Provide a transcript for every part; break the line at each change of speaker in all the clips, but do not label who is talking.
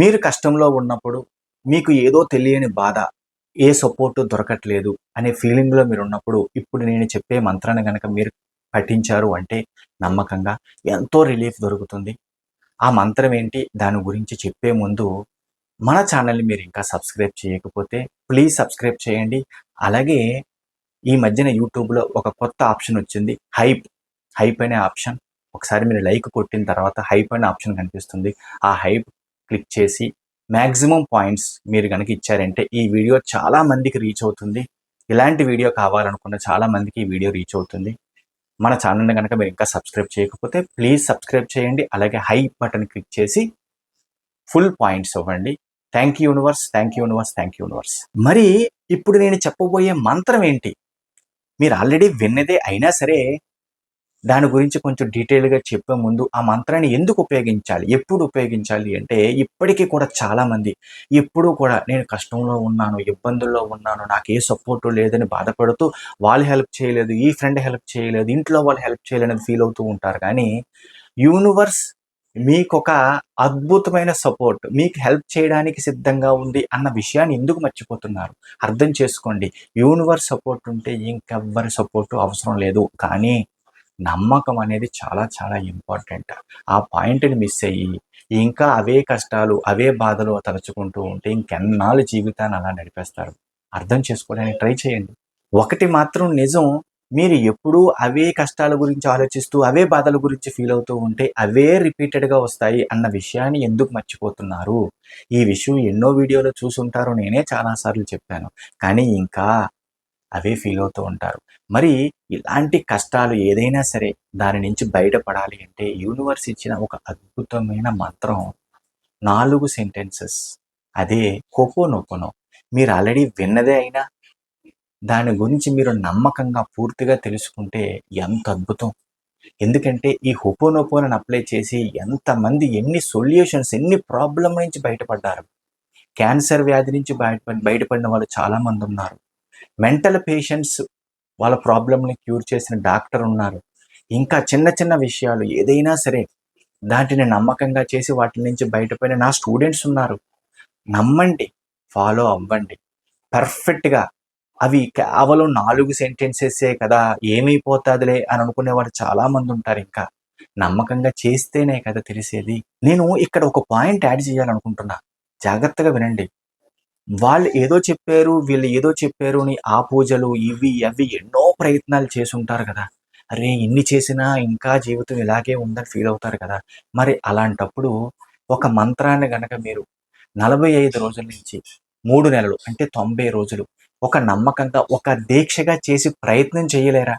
మీరు కష్టంలో ఉన్నప్పుడు మీకు ఏదో తెలియని బాధ ఏ సపోర్ట్ దొరకట్లేదు అనే ఫీలింగ్లో మీరు ఉన్నప్పుడు ఇప్పుడు నేను చెప్పే మంత్రాన్ని కనుక మీరు పఠించారు అంటే నమ్మకంగా ఎంతో రిలీఫ్ దొరుకుతుంది. ఆ మంత్రం ఏంటి? దాని గురించి చెప్పే ముందు మన ఛానల్ని మీరు ఇంకా సబ్స్క్రైబ్ చేయకపోతే ప్లీజ్ సబ్స్క్రైబ్ చేయండి. అలాగే ఈ మధ్యన యూట్యూబ్లో ఒక కొత్త ఆప్షన్ వచ్చింది హైప్. హైప్ అనే ఆప్షన్. ఒకసారి మీరు లైక్ కొట్టిన తర్వాత హైప్ అనే ఆప్షన్ కనిపిస్తుంది. ఆ హైప్ క్లిక్ చేసి మ్యాక్సిమం పాయింట్స్ మీరు కనుక ఇచ్చారంటే ఈ వీడియో చాలా మందికి రీచ్ అవుతుంది. ఇలాంటి వీడియో కావాలనుకున్న చాలా మందికి ఈ వీడియో రీచ్ అవుతుంది. మన ఛానల్ని కనుక మీరు ఇంకా సబ్స్క్రైబ్ చేయకపోతే ప్లీజ్ సబ్స్క్రైబ్ చేయండి. అలాగే హై బటన్ క్లిక్ చేసి ఫుల్ పాయింట్స్ ఇవ్వండి. Thank you universe thank you universe thank you universe మరి ఇప్పుడు నేను చెప్పబోయే మంత్రం ఏంటి? మీరు ఆల్రెడీ విన్నదే అయినా సరే దాని గురించి కొంచెం డీటెయిల్గా చెప్పే ముందు ఆ మంత్రాన్ని ఎందుకు ఉపయోగించాలి? ఎప్పుడు ఉపయోగించాలి అంటే ఇప్పటికీ కూడా చాలామంది ఎప్పుడూ కూడా నేను కష్టంలో ఉన్నాను ఇబ్బందుల్లో ఉన్నాను నాకు ఏ సపోర్టు లేదని బాధపడుతూ వాళ్ళు హెల్ప్ చేయలేదు ఈ ఫ్రెండ్ హెల్ప్ చేయలేదు ఇంట్లో వాళ్ళు హెల్ప్ చేయలేదని ఫీల్ అవుతూ ఉంటారు. కానీ యూనివర్స్ మీకు ఒక అద్భుతమైన సపోర్ట్ మీకు హెల్ప్ చేయడానికి సిద్ధంగా ఉంది అన్న విషయాన్ని ఎందుకు మర్చిపోతున్నారు? అర్థం చేసుకోండి. యూనివర్స్ సపోర్ట్ ఉంటే ఇంకెవ్వరి సపోర్టు అవసరం లేదు. కానీ నమ్మకం అనేది చాలా చాలా ఇంపార్టెంట్. ఆ పాయింట్ని మిస్ అయ్యి ఇంకా అవే కష్టాలు అవే బాధలు తలుచుకుంటూ ఉంటే ఇంకెన్నాళ్ళు జీవితాన్ని అలా నడిపేస్తారు. అర్థం చేసుకోవడానికి ట్రై చేయండి. ఒకటి మాత్రం నిజం మీరు ఎప్పుడూ అవే కష్టాల గురించి ఆలోచిస్తూ అవే బాధల గురించి ఫీల్ అవుతూ ఉంటే అవే రిపీటెడ్గా వస్తాయి అన్న విషయాన్ని ఎందుకు మర్చిపోతున్నారు? ఈ విషయం ఎన్నో వీడియోలో చూసుంటారు నేనే చాలాసార్లు చెప్పాను. కానీ ఇంకా అవే ఫీల్ అవుతూ ఉంటారు. మరి ఇలాంటి కష్టాలు ఏదైనా సరే దాని నుంచి బయటపడాలి అంటే యూనివర్స్ ఇచ్చిన ఒక అద్భుతమైన మంత్రం నాలుగు సెంటెన్సెస్ అదే కోపోనోపోనో మీరు ఆల్రెడీ విన్నదే అయినా దాని గురించి మీరు నమ్మకంగా పూర్తిగా తెలుసుకుంటే ఎంత అద్భుతం. ఎందుకంటే ఈ హోపోనోపోనని అప్లై చేసి ఎంతమంది ఎన్ని సొల్యూషన్స్ ఎన్ని ప్రాబ్లం నుంచి బయటపడ్డారు. క్యాన్సర్ వ్యాధి నుంచి బయట బయటపడిన వాళ్ళు చాలామంది ఉన్నారు. మెంటల్ పేషెంట్స్ వాళ్ళ ప్రాబ్లమ్ని క్యూర్ చేసిన డాక్టర్ ఉన్నారు. ఇంకా చిన్న చిన్న విషయాలు ఏదైనా సరే దాటిని నమ్మకంగా చేసి వాటి నుంచి బయటపడిన నా స్టూడెంట్స్ ఉన్నారు. నమ్మండి ఫాలో అవ్వండి. పర్ఫెక్ట్గా అవి కేవలం నాలుగు సెంటెన్సెసే కదా ఏమైపోతుందిలే అని అనుకునేవారు చాలా మంది ఉంటారు ఇంకా. నమ్మకంగా చేస్తేనే కదా తెలిసేది. నేను ఇక్కడ ఒక పాయింట్ యాడ్ చేయాలనుకుంటున్నా. జాగ్రత్తగా వినండి. వాళ్ళు ఏదో చెప్పారు వీళ్ళు ఏదో చెప్పారు అని ఆ పూజలు ఇవి అవి ఎన్నో ప్రయత్నాలు చేసి ఉంటారు కదా. అరే ఇన్ని చేసినా ఇంకా జీవితం ఇలాగే ఉందని ఫీల్ అవుతారు కదా. మరి అలాంటప్పుడు ఒక మంత్రాన్ని గనక మీరు నలభై ఐదు రోజుల నుంచి మూడు నెలలు అంటే తొంభై రోజులు ఒక నమ్మకంగా ఒక దీక్షగా చేసి ప్రయత్నం చేయలేరా?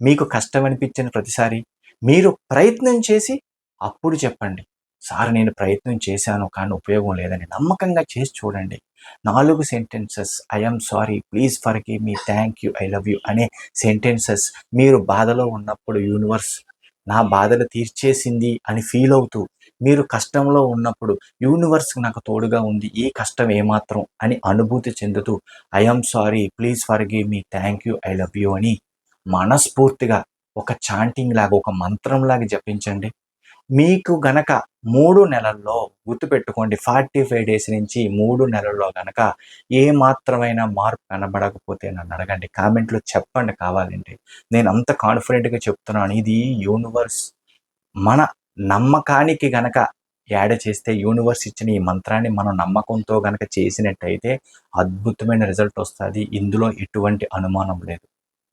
మీకు కష్టం అనిపించిన ప్రతిసారి మీరు ప్రయత్నం చేసి అప్పుడు చెప్పండి. సార్ నేను ప్రయత్నం చేశాను కానీ ఉపయోగం లేదని నమ్మకంగా చేసి చూడండి. నాలుగు sentences I'm sorry please forgive me thank you I love you అనే సెంటెన్సెస్ మీరు బాధలో ఉన్నప్పుడు యూనివర్స్ నా బాధలు తీర్చేసింది అని ఫీల్ అవుతూ మీరు కష్టంలో ఉన్నప్పుడు యూనివర్స్ నాకు తోడుగా ఉంది ఈ కష్టం ఏమాత్రం అని అనుభూతి చెందుతూ I'm sorry please forgive me thank you I love you అని మనస్ఫూర్తిగా ఒక చాంటింగ్ లాగా ఒక మంత్రం లాగా జపించండి. మీకు గనక మూడు నెలల్లో గుర్తుపెట్టుకోండి ఫార్టీ ఫైవ్ డేస్ నుంచి మూడు నెలల్లో గనక ఏ మాత్రమైన మార్పు కనబడకపోతే నన్ను అడగండి కామెంట్లో చెప్పండి కావాలంటే. నేను అంత కాన్ఫిడెంట్గా చెప్తున్నాను ఇది యూనివర్స్ మన నమ్మకానికి గనక యాడ్ చేస్తే యూనివర్స్ ఇచ్చిన ఈ మంత్రాన్ని మనం నమ్మకంతో గనక చేసినట్టయితే అద్భుతమైన రిజల్ట్ వస్తుంది. ఇందులో ఎటువంటి అనుమానం లేదు.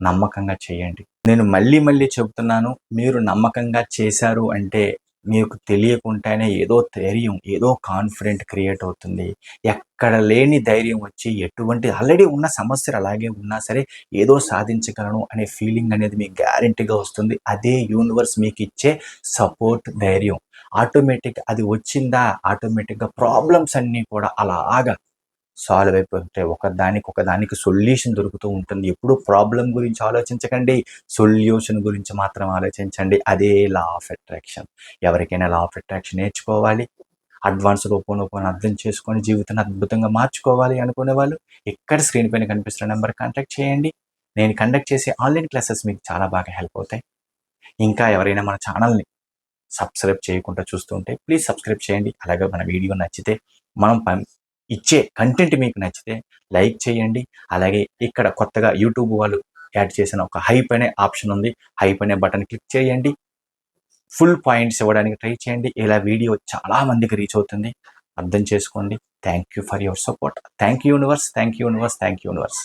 నమ్మకంగా చేయండి. నేను మళ్ళీ మళ్ళీ చెబుతున్నాను మీరు నమ్మకంగా చేశారు అంటే మీకు తెలియకుండానే ఏదో ధైర్యం ఏదో కాన్ఫిడెంట్ క్రియేట్ అవుతుంది. ఎక్కడ లేని ధైర్యం వచ్చి ఎటువంటి ఆల్రెడీ ఉన్న సమస్యలు అలాగే ఉన్నా సరే ఏదో సాధించగలను అనే ఫీలింగ్ అనేది మీకు గ్యారంటీగా వస్తుంది. అదే యూనివర్స్ మీకు ఇచ్చే సపోర్ట్ ధైర్యం. ఆటోమేటిక్ అది వచ్చిందా ఆటోమేటిక్గా ప్రాబ్లమ్స్ అన్నీ కూడా అలాగా సాల్వ్ అయిపోతుంటాయి ఒకదానికి ఒకదానికి సొల్యూషన్ దొరుకుతూ ఉంటుంది. ఎప్పుడు ప్రాబ్లం గురించి ఆలోచించకండి. సొల్యూషన్ గురించి మాత్రం ఆలోచించండి. అదే లా ఆఫ్ అట్రాక్షన్ ఎవరికైనా లా ఆఫ్ అట్రాక్షన్ నేర్చుకోవాలి. అడ్వాన్స్ ఓపెన్ ఓపెన్ అర్థం చేసుకొని జీవితాన్ని అద్భుతంగా మార్చుకోవాలి అనుకునే వాళ్ళు ఎక్కడ స్క్రీన్ పైన కనిపిస్తున్న నెంబర్ కాంటాక్ట్ చేయండి. నేను కండక్ట్ చేసే ఆన్లైన్ క్లాసెస్ మీకు చాలా బాగా హెల్ప్ అవుతాయి. ఇంకా ఎవరైనా మన ఛానల్ని సబ్స్క్రైబ్ చేయకుండా చూస్తుంటే ప్లీజ్ సబ్స్క్రైబ్ చేయండి. అలాగే మన వీడియో నచ్చితే మనం ఇచ్చే కంటెంట్ మీకు నచ్చితే లైక్ చేయండి. అలాగే ఇక్కడ కొత్తగా యూట్యూబ్ వాళ్ళు యాడ్ చేసిన ఒక హైప్ అనే ఆప్షన్ ఉంది. హైప్ అనే బటన్ క్లిక్ చేయండి. ఫుల్ పాయింట్స్ ఇవ్వడానికి ట్రై చేయండి. ఇలా వీడియో చాలా మందికి రీచ్ అవుతుంది. అర్థం చేసుకోండి. Thank you for your support. Thank you universe. Thank you universe. Thank you universe.